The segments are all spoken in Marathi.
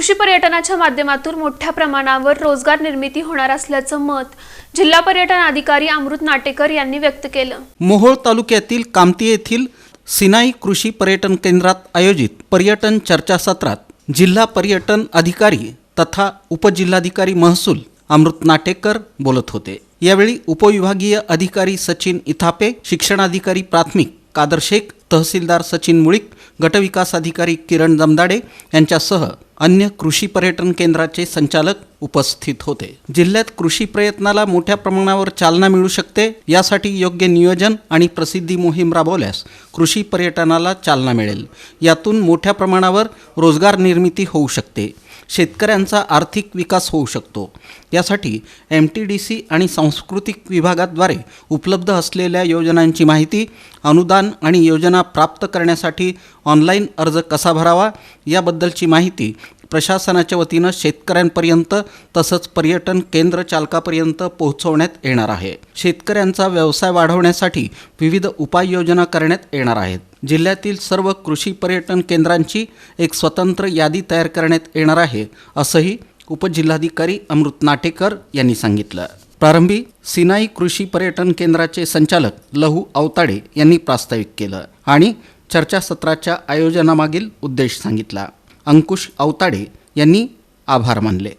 कृषी पर्यटनाच्या माध्यमातून मोठ्या प्रमाणावर रोजगार निर्मिती होणार असल्याचं मत जिल्हा पर्यटन अधिकारी अमृत नाटेकर यांनी व्यक्त केलं. मोहोळ तालुक्यातील कामती येथील सिनाई कृषी पर्यटन केंद्रात आयोजित पर्यटन चर्चासत्रात जिल्हा पर्यटन अधिकारी तथा उपजिल्हाधिकारी महसूल अमृत नाटेकर बोलत होते. यावेळी उपविभागीय अधिकारी सचिन इथापे शिक्षणाधिकारी प्राथमिक कादर शेख तहसीलदार सचिन मुळीक गटविकास अधिकारी किरण जमदाडे यांच्यासह अन्य कृषी पर्यटन केंद्राचे संचालक उपस्थित होते. जिल्ह्यात कृषी प्रयत्नाला मोठ्या प्रमाणावर चालना मिळू शकते यासाठी योग्य नियोजन आणि प्रसिद्धी मोहीम राबवल्यास कृषी पर्यटनाला चालना मिळेल. यातून मोठ्या प्रमाणावर रोजगार निर्मिती होऊ शकते. शेतकऱ्यांचा आर्थिक विकास होऊ शकतो. यासाठी एम टी डी सी आणि सांस्कृतिक विभागाद्वारे उपलब्ध असलेल्या योजनांची माहिती अनुदान आणि योजना प्राप्त करण्यासाठी ऑनलाईन अर्ज कसा भरावा याबद्दलची माहिती प्रशासनाच्या वतीनं शेतकऱ्यांपर्यंत तसंच पर्यटन केंद्र चालकापर्यंत पोहोचवण्यात येणार आहे. शेतकऱ्यांचा व्यवसाय वाढवण्यासाठी विविध उपाययोजना करण्यात येणार आहेत. जिल्ह्यातील सर्व कृषी पर्यटन केंद्रांची एक स्वतंत्र यादी तयार करण्यात येणार आहे असंही उपजिल्हाधिकारी अमृत नाटेकर यांनी सांगितलं. प्रारंभी सिनाई कृषी पर्यटन केंद्राचे संचालक लहू अवताडे यांनी प्रास्ताविक केलं आणि चर्चासत्राच्या आयोजनामागील उद्देश सांगितला. अंकुश अवताडे यांनी आभार मानले.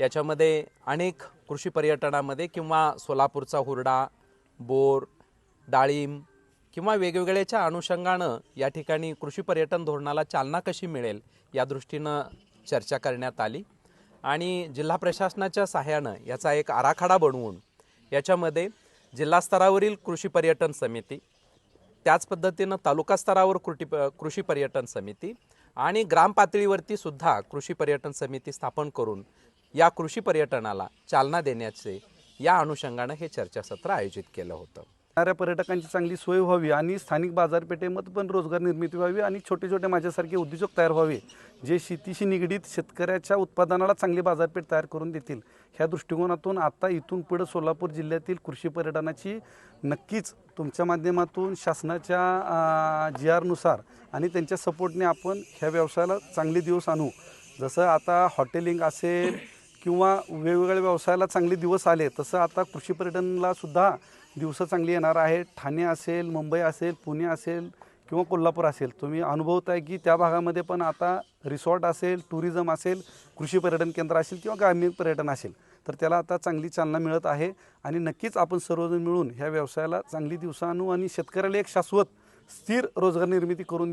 याच्यामध्ये अनेक कृषी पर्यटनामध्ये किंवा सोलापूरचा हुरडा बोर डाळिंब किंवा वेगवेगळ्याच्या अनुषंगानं या ठिकाणी कृषी पर्यटन धोरणाला चालना कशी मिळेल या दृष्टीनं चर्चा करण्यात आली. आणि जिल्हा प्रशासनाच्या सहाय्यानं याचा एक आराखडा बनवून याच्यामध्ये जिल्हा स्तरावरील कृषी पर्यटन समिती त्याच पद्धतीनं तालुका स्तरावर कृटी कृषी पर्यटन समिती आणि ग्रामपातळीवरती सुद्धा कृषी पर्यटन समिती स्थापन करून या कृषी पर्यटनाला चालना देण्याचे या अनुषंगानं हे चर्चासत्र आयोजित केलं होतं. येणाऱ्या पर्यटकांची चांगली सोय व्हावी आणि स्थानिक बाजारपेठेमध्ये पण रोजगार निर्मिती व्हावी आणि छोटे छोटे माझ्यासारखे उद्योजक तयार व्हावे जे शेतीशी निगडीत शेतकऱ्याच्या उत्पादनाला चांगली बाजारपेठ तयार करून देतील. ह्या दृष्टिकोनातून आता इथून पुढं सोलापूर जिल्ह्यातील कृषी पर्यटनाची नक्कीच तुमच्या माध्यमातून शासनाच्या जी आरनुसार आणि त्यांच्या सपोर्टने आपण ह्या व्यवसायाला चांगले दिवस आणू. जसं आता हॉटेलिंग असेल किंवा वेगवेगळ्या व्यवसायाला चांगले दिवस आले तसं आता कृषी पर्यटनला सुद्धा दिवस चांगली येणार आहे. ठाणे असेल मुंबई असेल पुणे असेल किंवा कोल्हापूर असेल. तुम्ही अनुभवत आहे की त्या भागामध्ये पण आता रिसॉर्ट असेल टुरिझम असेल कृषी पर्यटन केंद्र असेल किंवा ग्रामीण पर्यटन असेल तर त्याला आता चांगली चालना मिळत आहे. आणि नक्कीच आपण सर्वजण मिळून ह्या व्यवसायाला चांगली दिवस आणू आणि शेतकऱ्याला एक शाश्वत स्थिर रोजगार निर्मिती करून देऊ.